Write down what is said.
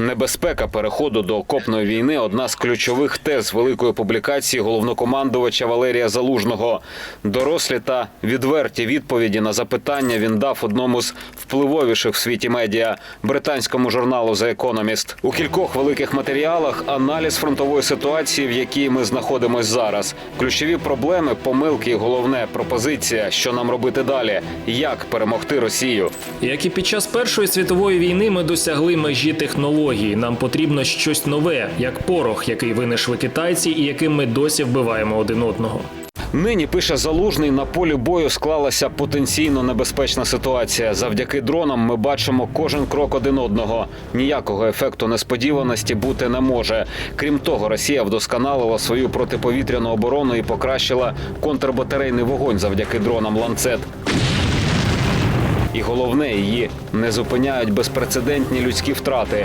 Небезпека переходу до окопної війни одна з ключових тез великої публікації головнокомандувача Валерія Залужного. Дорослі та відверті відповіді на запитання він дав одному з впливовіших в світі медіа британському журналу The Economist. У кількох великих матеріалах аналіз фронтової ситуації, в якій ми знаходимось зараз. Ключові проблеми, помилки і головне пропозиція, що нам робити далі, як перемогти Росію. Як і під час Першої світової війни ми досягли межі технології. Нам потрібно щось нове, як порох, який винайшли китайці, і яким ми досі вбиваємо один одного. Нині пише залужний на полі бою склалася потенційно небезпечна ситуація. Завдяки дронам ми бачимо кожен крок один одного. Ніякого ефекту несподіваності бути не може. Крім того, Росія вдосконалила свою протиповітряну оборону і покращила контрбатарейний вогонь завдяки дронам ланцет. І головне, її не зупиняють безпрецедентні людські втрати.